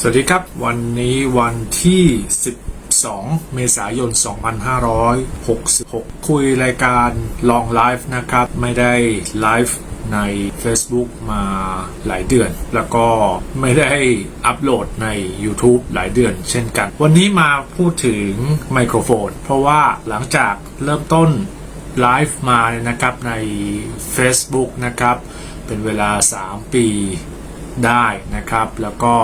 สวัสดีครับ วันนี้วันที่ 12 เมษายน 2566 คุยรายการลองไลฟ์นะครับ ไม่ได้ไลฟ์ใน Facebook มาหลายเดือน แล้วก็ไม่ได้อัปโหลดใน YouTube หลายเดือนเช่นกัน วันนี้มาพูดถึงไมโครโฟน เพราะว่าหลังจากเริ่มต้นไลฟ์มาเนี่ยนะครับใน Facebook นะครับ เป็นเวลา 3 ปีได้นะครับ แล้วก็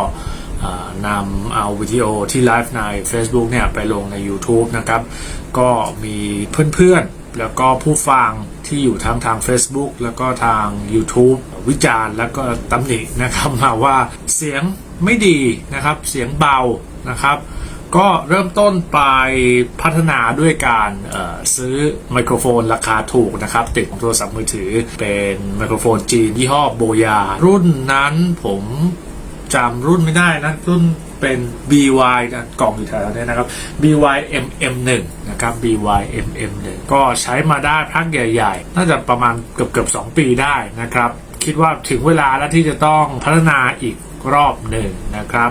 นำเอาวิดีโอที่ไลฟ์ใน Facebook เนี่ยไปลงใน YouTube นะครับ ก็มีเพื่อนๆ แล้วก็ผู้ฟังที่อยู่ทั้งทาง Facebook แล้วก็ทาง YouTube วิจารณ์แล้วก็ตำหนินะครับมาว่าเสียงไม่ดีนะครับ เสียงเบานะครับ ก็เริ่มต้นไปพัฒนาด้วยการซื้อไมโครโฟนราคาถูกนะครับ ติดของโทรศัพท์มือถือเป็นไมโครโฟนจีนยี่ห้อโบยา รุ่นนั้นผม จำรุ่นไม่ได้นะรุ่นเป็น BY นะกล่องอยู่แถวนี้นะครับ BY MM1 นะครับ BY MM1 ก็ใช้มาได้พักใหญ่ๆ น่าจะประมาณเกือบๆ2ปีได้นะครับ คิดว่าถึงเวลาแล้วที่จะต้องพัฒนาอีกรอบหนึ่งนะครับ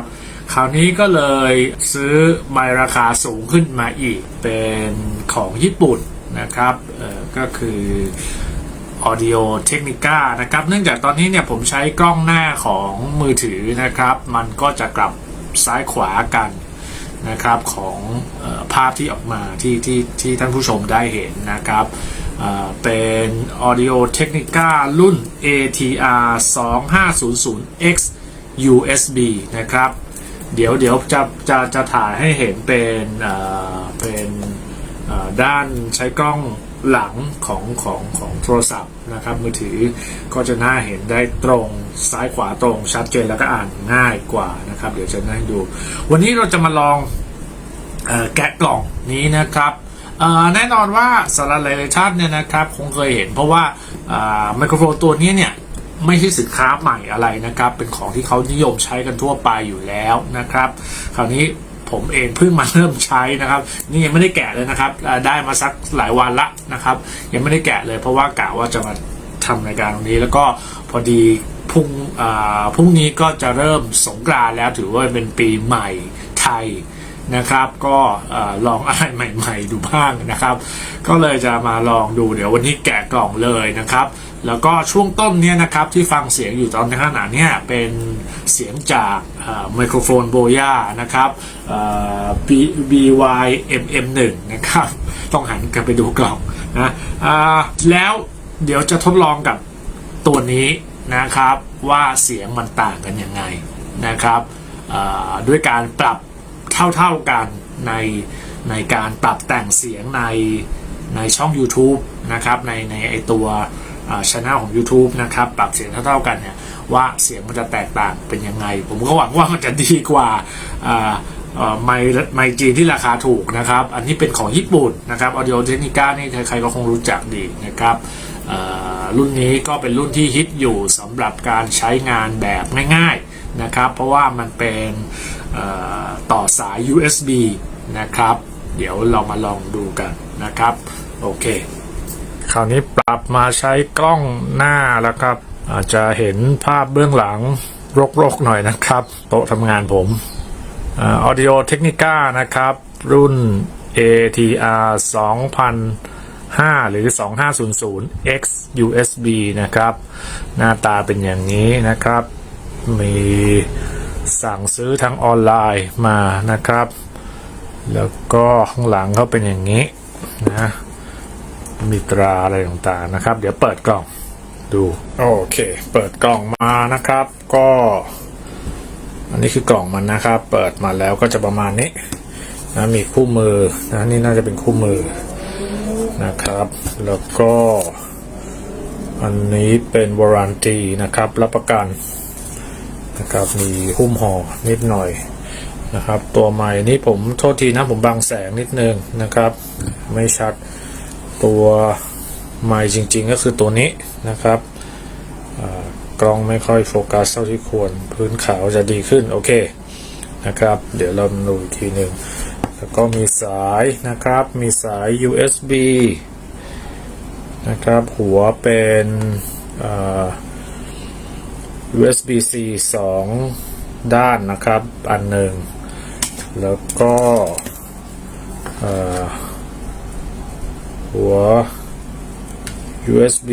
คราวนี้ก็เลยซื้อใบราคาสูงขึ้นมาอีกเป็นของญี่ปุ่นนะครับเออก็คือ Audio Technica นะครับ เนื่องจากตอนนี้เนี่ยผมใช้กล้องหน้าของมือถือนะครับ มันก็จะกลับซ้ายขวากันนะครับของออภาพที่ออกมาที่ที่ที่ท่านผู้ชมได้เห็นนะครับเอ่อเป็น Audio Technica รุ่น ATR 2500X USB นะครับ เดี๋ยวเดี๋ยวจะจะจะถ่ายให้เห็นเป็นเเป็น ด้านใช้กล้องหลังของของของโทรศัพท์นะครับ มือถือก็จะน่าเห็นได้ตรงซ้ายขวาตรงชัดเจนแล้วก็อ่านง่ายกว่านะครับ เดี๋ยวจะให้ดู วันนี้เราจะมาลองออแกะกล่องนี้นะครับแน่นอนว่าสำหรับหลายๆท่านเนี่ยนะครับ คงเคยเห็นเพราะว่าไมโครโฟนตัวนี้เนี่ยไม่ใช่สินค้าใหม่อะไรนะครับ เป็นของที่เขานิยมใช้กันทั่วไปอยู่แล้วนะครับ คราวนี้ ผมเองเพิ่งมาเริ่มใช้นะครับ นี่ยังไม่ได้แกะเลยนะครับได้มาสักหลายวันละนะครับ ยังไม่ได้แกะเลยเพราะว่ากะว่าจะมาทำรายการตรงนี้ แล้วก็พอดีพรุ่งอ่าพรุ่งนี้ก็จะเริ่มสงกรานแล้วถือว่าเป็นปีใหม่ไทยนะครับ ก็ลองอะไรใหม่ ๆ ดูบ้างนะครับ ก็เลยจะมาลองดูเดี๋ยววันนี้แกะกล่องเลยนะครับ แล้วก็ช่วงต้นเนี่ยนะครับที่ฟังเสียงอยู่ตอนขณะนี้เป็นเสียงจากไมโครโฟนโบย่านะครับ BYMM1 นะครับ ต้องหันกันไปดูกล่องนะแล้วเดี๋ยวจะทดลองกับตัวนี้นะครับว่าเสียงมันต่างกันยังไงนะครับด้วยการปรับเท่าๆกันในในการปรับแต่งเสียงในในช่อง YouTube นะครับในในไอตัว ช anel ของ YouTube นะครับปรับเสียงเท่าๆกันเนี่ยว่าเสียงมันจะแตกต่างเป็นยังไง ผมก็หวังว่ามันจะดีกว่าอ่าไมค์ไมค์จีนที่ราคาถูกนะครับ อันนี้เป็นของญี่ปุ่นนะครับ Audio Technica นี่ใครๆก็คงรู้จักดีนะครับอ่อรุ่นนี้ก็เป็นรุ่นที่ฮิตอยู่สำหรับการใช้งานแบบง่ายๆนะครับ เพราะว่ามันเป็นต่อสาย USB นะครับ เดี๋ยวเรามาลองดูกันนะครับ โอเค คราวนี้ปรับมาใช้กล้องหน้าแล้วครับ อาจจะเห็นภาพเบื้องหลังรกๆหน่อยนะครับ โต๊ะทำงานผมอ่า Audio Technica นะครับ รุ่น ATR 2005 หรือ 2500X USB นะครับ หน้าตาเป็นอย่างนี้นะครับ มีสั่งซื้อทางออนไลน์มานะครับ แล้วก็ข้างหลังเขาเป็นอย่างนี้นะ มีตราอะไรต่างๆนะครับ เดี๋ยวเปิดกล่องดูโอเค เปิดกล่องมานะครับ ก็ อันนี้คือกล่องมันนะครับ เปิดมาแล้วก็จะประมาณนี้นะมีคู่มือนะนี่น่าจะเป็นคู่มือนะครับ แล้วก็อันนี้เป็นวารันตีนะครับ รับประกันนะครับมีหุ้มห่อนิดหน่อยนะครับ ตัวใหม่นี้ผมโทษทีนะผมบังแสงนิดนึงนะครับ ไม่ชัด ตัวไมค์จริงๆ ก็คือตัวนี้นะครับกล้องไม่ค่อยโฟกัสเท่าที่ควรพื้นขาวจะดีขึ้นโอเคนะครับ เดี๋ยวเราดูอีกทีหนึ่งแล้วก็มีสายนะครับมีสาย USB นะครับหัวเป็น USB-C 2 ด้านนะครับ อันหนึ่ง แล้วก็ หัว USB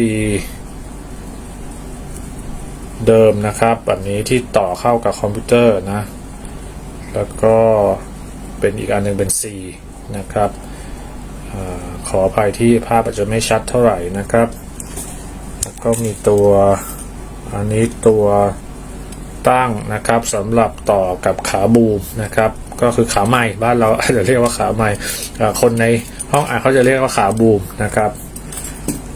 เดิมนะครับอันนี้ที่ต่อเข้ากับคอมพิวเตอร์นะ แล้วก็เป็นอีกอันหนึงเป็น C นะครับอขออภัยที่ภาพอาจจะไม่ชัดเท่าไหร่นะครับ แล้วก็มีตัวอันนี้ตัวตั้งนะครับสำหรับต่อกับขาบูมนะครับ ก็คือขาใหม่บ้านเราอาจจะเรียกว่าขาใหม่คนใน ห้องอ่านเขาจะเรียกว่าขาบูมนะครับ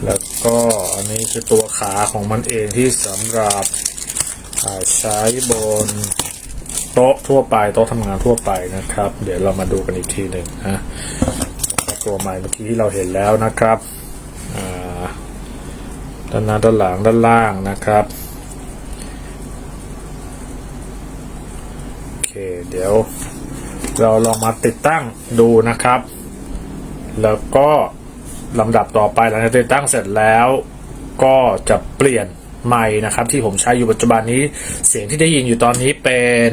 แล้วก็อันนี้คือตัวขาของมันเองที่สำหรับใช้บนโต๊ะทั่วไปโต๊ะทำงานทั่วไปนะครับ เดี๋ยวเรามาดูกันอีกทีหนึ่งนะตัวใหม่เมื่อกี้ที่เราเห็นแล้วนะครับด้านหน้าด้านหลังด้านล่างนะครับโอเคเดี๋ยวเราลองมาติดตั้งดูนะครับ แล้วก็ลำดับต่อไปหลังจากติดตั้งเสร็จแล้วก็จะเปลี่ยนไม้นะครับ ที่ผมใช้อยู่ปัจจุบันนี้เสียงที่ได้ยินอยู่ตอนนี้เป็น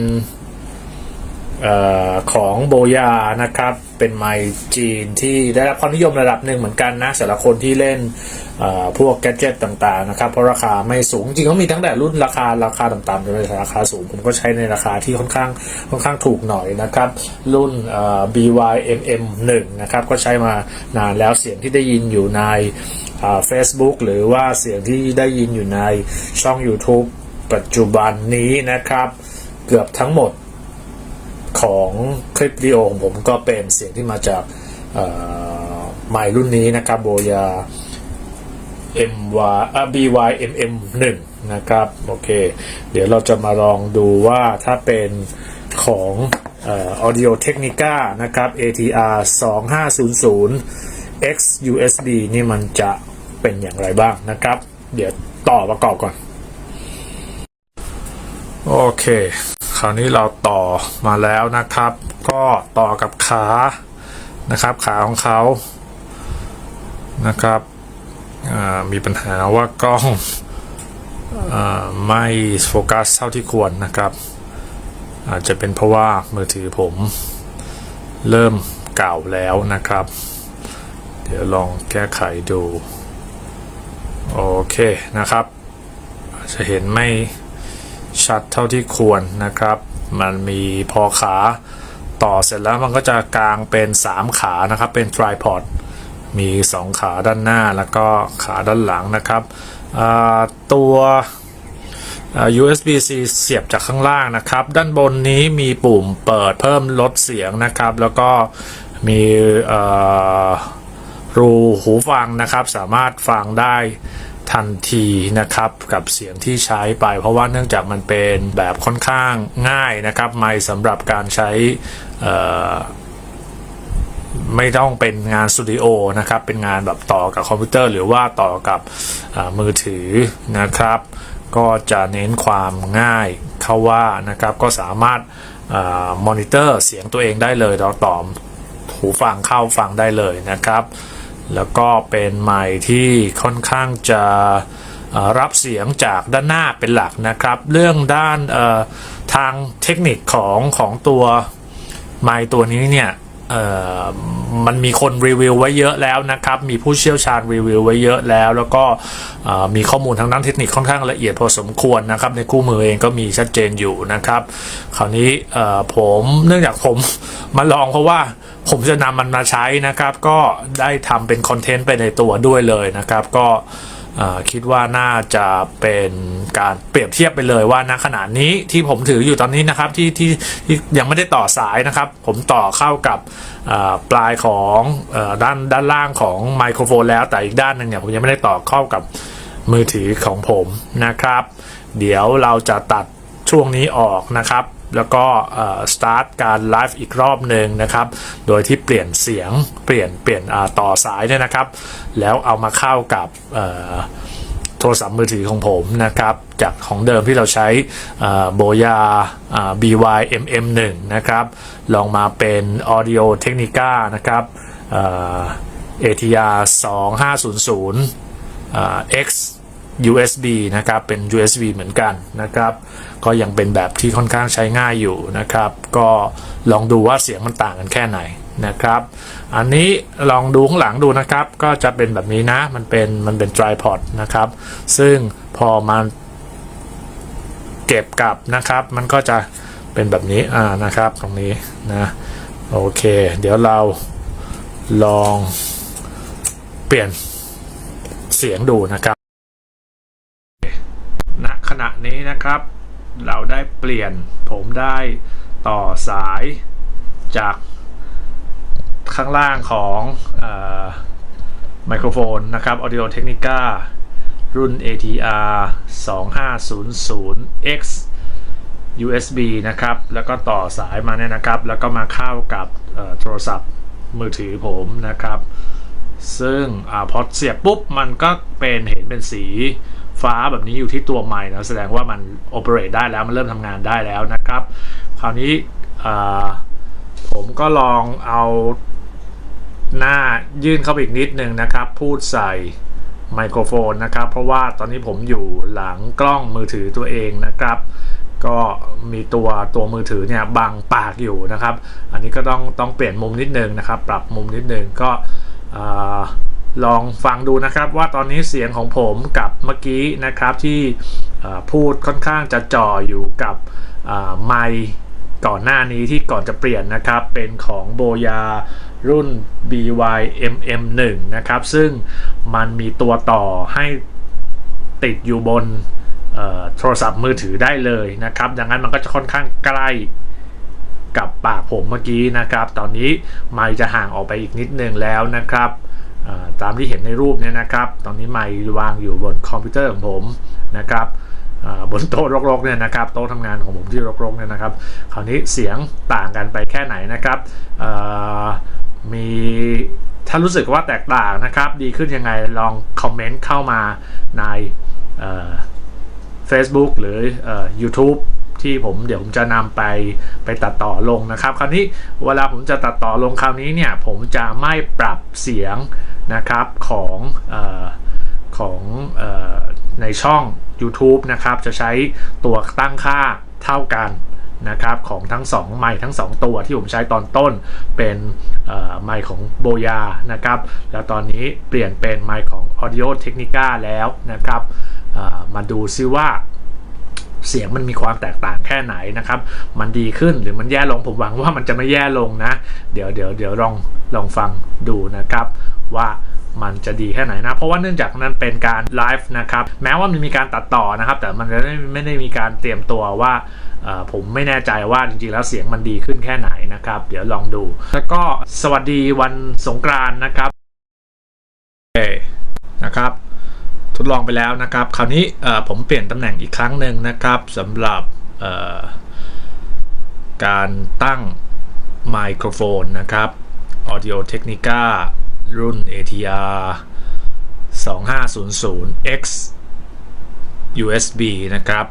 ออของโบยานะครับ เป็นไมค์จีนที่ได้รับความนิยมระดับหนึ่งเหมือนกันนะสำหรับคนที่เล่นพวกแกจิตต่างๆนะครับเพราะราคาไม่สูงจริงเขามีตั้งแต่รุ่นราคาราคาต่ำๆจนไปถึงราคาสูง ผมก็ใช้ในราคาที่ค่อนข้างค่อนข้างถูกหน่อยนะครับ รุ่น BYMM 1นะครับก็ใช้มานานแล้วเสียงที่ได้ยินอยู่ในเฟซบุ๊กหรือว่าเสียงที่ได้ยินอยู่ในช่อง YouTube ปัจจุบันนี้นะครับ เกือบทั้งหมด ของคลิปวิดีโอของผมก็เป็นเสียงที่มาจากไมค์รุ่นนี้นะครับโบยา MY BY MM 1 นะครับโอเค เดี๋ยวเราจะมาลองดูว่าถ้าเป็นของอ Audio Technica นะครับ ATR 2500 X USB นี่มันจะเป็นอย่างไรบ้างนะครับ เดี๋ยวต่อประกอบก่อน โอเค คราวนี้เราต่อมาแล้วนะครับ ก็ต่อกับขานะครับ ขาของเขานะครับมีปัญหาว่ากล้องอไม่โฟกัสเท่าที่ควรนะครับ อาจจะเป็นเพราะว่ามือถือผมเริ่มเก่าแล้วนะครับ เดี๋ยวลองแก้ไขดู โอเคนะครับ จะเห็นไม่ ชัดเท่าที่ควรนะครับ มันมีพอขาต่อเสร็จแล้วมันก็จะกางเป็น 3 ขานะครับเป็น tripod มี 2 ขาด้านหน้าแล้วก็ขาด้านหลังนะครับตัว USB-C เสียบจากข้างล่างนะครับ ด้านบนนี้มีปุ่มเปิดเพิ่มลดเสียงนะครับ แล้วก็มีรูหูฟังนะครับ สามารถฟังได้ ทันทีนะครับกับเสียงที่ใช้ไป เพราะว่าเนื่องจากมันเป็นแบบค่อนข้างง่ายนะครับไม่สำหรับการใช้ไม่ต้องเป็นงานสตูดิโอนะครับเป็นงานแบบต่อกับคอมพิวเตอร์หรือว่าต่อกับมือถือนะครับ ก็จะเน้นความง่ายเข้าว่านะครับก็สามารถมอนิเตอร์เสียงตัวเองได้เลยเราต่อหูฟังเข้าฟังได้เลยนะครับ แล้วก็เป็นไมค์ที่ค่อนข้างจะรับเสียงจากด้านหน้าเป็นหลักนะครับ เรื่องด้านทางเทคนิคของของตัวไมค์ตัวนี้เนี่ย มันมีคนรีวิวไว้เยอะแล้วนะครับ มีผู้เชี่ยวชาญรีวิวไว้เยอะแล้ว แล้วก็มีข้อมูลทางด้านเทคนิคค่อนข้างละเอียดพอสมควรนะครับ ในคู่มือเองก็มีชัดเจนอยู่นะครับ คราวนี้ผมเนื่องจากผมมาลองเพราะว่าผมจะนำมันมาใช้นะครับ ก็ได้ทำเป็นคอนเทนต์ไปในตัวด้วยเลยนะครับ ก็ คิดว่าน่าจะเป็นการเปรียบเทียบไปเลยว่าณขณะนี้ที่ผมถืออยู่ตอนนี้นะครับที่ที่ที่ยังไม่ได้ต่อสายนะครับ ผมต่อเข้ากับปลายของอด้านด้านล่างของไมโครโฟนแล้วแต่อีกด้านหนึ่งเนี่ยผมยังไม่ได้ต่อเข้ากับมือถือของผมนะครับ เดี๋ยวเราจะตัดช่วงนี้ออกนะครับ แล้วก็สตาร์ทการไลฟ์อีกรอบหนึ่งนะครับ โดยที่เปลี่ยนเสียงเปลี่ยนเปลี่ยนต่อสายเนี่ยนะครับ แล้วเอามาเข้ากับโทรศัพท์มือถือของผมนะครับ จากของเดิมที่เราใช้โบยา BY MM1 นะครับ ลองมาเป็น Audio Technica นะครับเอ่อ ATR 2500อ่า X USB นะครับ เป็น USB เหมือนกันนะครับ ก็ยังเป็นแบบที่ค่อนข้างใช้ง่ายอยู่นะครับ ก็ลองดูว่าเสียงมันต่างกันแค่ไหนนะครับ อันนี้ลองดูข้างหลังดูนะครับ ก็จะเป็นแบบนี้นะ มันเป็นมันเป็น tripod นะครับ ซึ่งพอมันเก็บกลับนะครับ มันก็จะเป็นแบบนี้อ่านะครับตรงนี้นะโอเค เดี๋ยวเราลองเปลี่ยนเสียงดูนะครับณขณะนี้นะครับ เราได้เปลี่ยนผมได้ต่อสายจากข้างล่างของไมโครโฟนนะครับ Audio Technica รุ่น ATR 2500X USB นะครับ แล้วก็ต่อสายมาเนี่ยนะครับ แล้วก็มาเข้ากับโทรศัพท์มือถือผมนะครับ ซึ่งอพอเสียบปุ๊บ มันก็เป็นเห็นเป็นสี ฟ้าแบบนี้อยู่ที่ตัวไม้นะแสดงว่ามันโอเปเรตได้แล้วมันเริ่มทำงานได้แล้วนะครับ คราวนี้ผมก็ลองเอาหน้ายื่นเข้าไปอีกนิดนึงนะครับ พูดใส่ไมโครโฟนนะครับ เพราะว่าตอนนี้ผมอยู่หลังกล้องมือถือตัวเองนะครับ ก็มีตัวตัวมือถือเนี่ยบังปากอยู่นะครับ อันนี้ก็ต้องต้องเปลี่ยนมุมนิดนึงนะครับ ปรับมุมนิดนึงก็ ลองฟังดูนะครับว่าตอนนี้เสียงของผมกับเมื่อกี้นะครับที่พูดค่อนข้างจะจ่ออยู่กับไมค์ก่อนหน้านี้ที่ก่อนจะเปลี่ยนนะครับ เป็นของโบยารุ่น BYMM1 นะครับ ซึ่งมันมีตัวต่อให้ติดอยู่บนโทรศัพท์มือถือได้เลยนะครับ ดังนั้นมันก็จะค่อนข้างใกล้กับปากผมเมื่อกี้นะครับ ตอนนี้ไมค์จะห่างออกไปอีกนิดนึงแล้วนะครับ ตามที่เห็นในรูปเนี่ยนะครับ ตอนนี้ไมค์วางอยู่บนคอมพิวเตอร์ของผมนะครับบนโต๊ะรกๆเนี่ยนะครับโต๊ะทำงานของผมที่รกๆเนี่ยนะครับ คราวนี้เสียงต่างกันไปแค่ไหนนะครับมีถ้ารู้สึกว่าแตกต่างนะครับ ดีขึ้นยังไงลองคอมเมนต์เข้ามาในเอ่อ Facebook หรืออ YouTube ที่ผมเดี๋ยวผมจะนำไปไปตัดต่อลงนะครับ คราวนี้เวลาผมจะตัดต่อลงคราวนี้เนี่ยผมจะไม่ปรับเสียงนะครับของออของออในช่อง YouTube นะครับ จะใช้ตัวตั้งค่าเท่ากันนะครับของทั้ง 2 ไมค์ทั้ง 2 ตัวที่ผมใช้ตอนต้นเป็นไมค์ของโบยานะครับ แล้วตอนนี้เปลี่ยนเป็นไมค์ของ Audio Technica แล้วนะครับมาดูซิว่า เสียงมันมีความแตกต่างแค่ไหนนะครับ มันดีขึ้นหรือมันแย่ลงผมหวังว่ามันจะไม่แย่ลงนะ เดี๋ยวเดี๋ยวเดี๋ยวลองลองฟังดูนะครับว่ามันจะดีแค่ไหนนะ เพราะว่าเนื่องจากนั้นเป็นการไลฟ์นะครับ แม้ว่ามันมีการตัดต่อนะครับ แต่มันไม่ไม่ได้มีการเตรียมตัวว่าผมไม่แน่ใจว่าจริงๆแล้วเสียงมันดีขึ้นแค่ไหนนะครับ เดี๋ยวลองดู แล้วก็สวัสดีวันสงกรานต์นะครับโอเคนะครับ ทดลองไปแล้วนะครับ คราวนี้ผมเปลี่ยนตำแหน่งอีกครั้งหนึ่งนะครับสำหรับการตั้งไมโครโฟนนะครับ Audio Technica รุ่น ATR 2500X USB นะครับ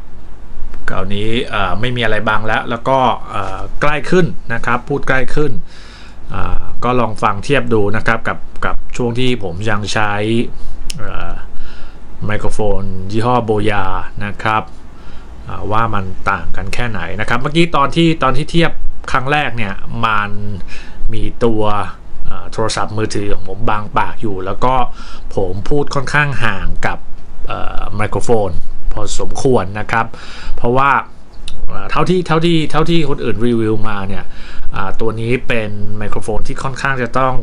คราวนี้ไม่มีอะไรบังแล้ว แล้วก็ใกล้ขึ้นนะครับ พูดใกล้ขึ้น ก็ลองฟังเทียบดูนะครับ กับกับช่วงที่ผมยังใช้ ไมโครโฟน ยี่ห้อโบยานะครับว่ามันต่างกันแค่ไหนนะครับ เมื่อกี้ตอนที่ตอนที่เทียบครั้งแรกเนี่ยมันมีตัวโทรศัพท์มือถือของผมบางปากอยู่ แล้วก็ผมพูดค่อนข้างห่างกับไมโครโฟน พอสมควรนะครับ เพราะว่าเท่าที่เท่าที่เท่าที่คนอื่นรีวิวมาเนี่ยตัวนี้เป็นไมโครโฟนที่ค่อนข้างจะต้อง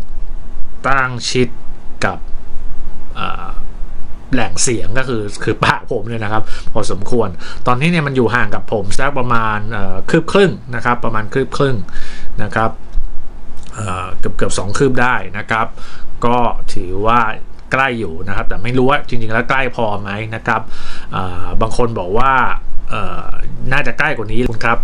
ตั้งชิดกับ แหล่งเสียงก็คือคือปากผมเนี่ยนะครับพอสมควร ตอนนี้เนี่ยมันอยู่ห่างกับผมสักประมาณเอ่อคืบครึ่งนะครับประมาณคืบครึ่งนะครับเกือบเกือบสองคืบได้นะครับ ก็ถือว่าใกล้อยู่นะครับ แต่ไม่รู้ว่าจริงๆแล้วใกล้พอไหมนะครับาบางคนบอกว่าน่าจะใกล้กว่านี้คุณครับ